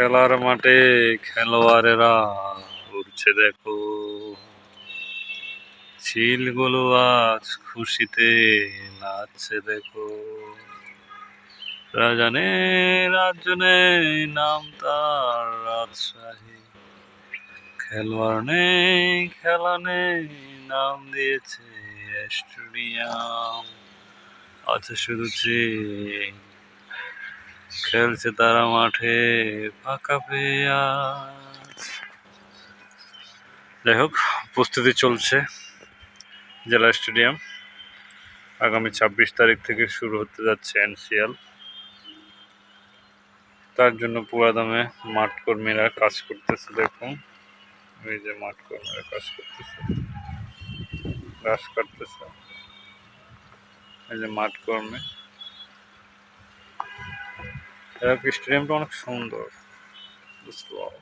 খেলার মাঠে খেলোয়াড়েরা উঠছে দেখো। ঝিলগুলো আজ খুশিতে নাচছে দেখো। রাজানে রাজনে নাম তার রাজশাহী। খেলোয়াড় নেই খেলা নেই নাম দিয়েছে স্টেডিয়াম। আছে শুধু চিন খেলছে তারা মাঠে ফাঁকা পেঁয়াজ। যাই হোক, প্রস্তুতি চলছে জেলা স্টেডিয়াম। আগামী ছাব্বিশ তারিখ থেকে শুরু হতে যাচ্ছে এনসিএল। তার জন্য পুরাদমে মাঠ কর্মীরা কাজ করতেছে, দেখুন। এই যে মাঠ কর্মীরা কাজ করতেছে। ঘাস কাটতেছে। এই যে মাঠ কর্মী। স্টেডিয়ামটা অনেক সুন্দর বুঝতে পারো